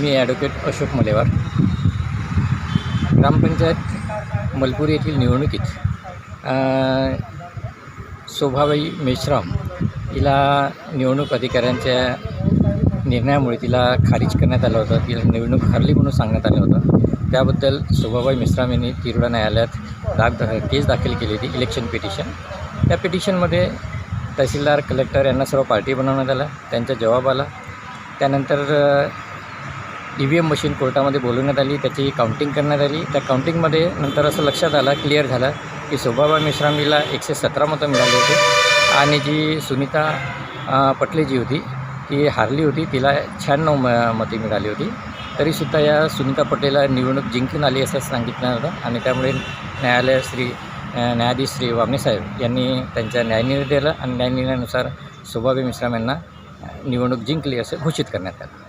मी advocate Ashok Malewar. ग्रामपंचायत मलपूर येथील निवडणुकीत शोभाबाई मेश्राम तिला निवडणूक अधिकाऱ्यांच्या निर्णयामुळे तिला खारिज करण्यात आलं होतं. तिला निवडणूक हरली म्हणून सांगण्यात आलं होतं. त्याबद्दल शोभाबाई मेश्राम यांनी तिरुडा न्यायालयात दाग केस दाखल केली होती इलेक्शन पिटिशन त्या पिटिशनमध्ये तहसीलदार कलेक्टर यांना सर्व पार्टी बनवण्यात आला. त्यांचा जबाब आला. त्यानंतर ई व्ही एम मशीन कोर्टामध्ये बोलवण्यात आली त्याची काउंटिंग करण्यात आली. त्या काउंटिंगमध्ये नंतर असं लक्षात आलं क्लिअर झालं की शोभाबा मेश्रामीला एकशे सतरा मतं मिळाली होती. आणि जी सुनीता पटले जी होती ती हारली होती. तिला शहाण्णव म मते मिळाली होती. तरीसुद्धा या सुनीता पटेलला निवडणूक जिंकून आली असं सांगितलं होतं आणि त्यामुळे न्यायालय श्री न्यायाधीश श्री वामनेसाहेब यांनी त्यांचा न्यायनिर्णय दिला. आणि न्यायनिर्णयानुसार शोभाबाई मिश्राम यांना निवडणूक जिंकली असं घोषित करण्यात आलं.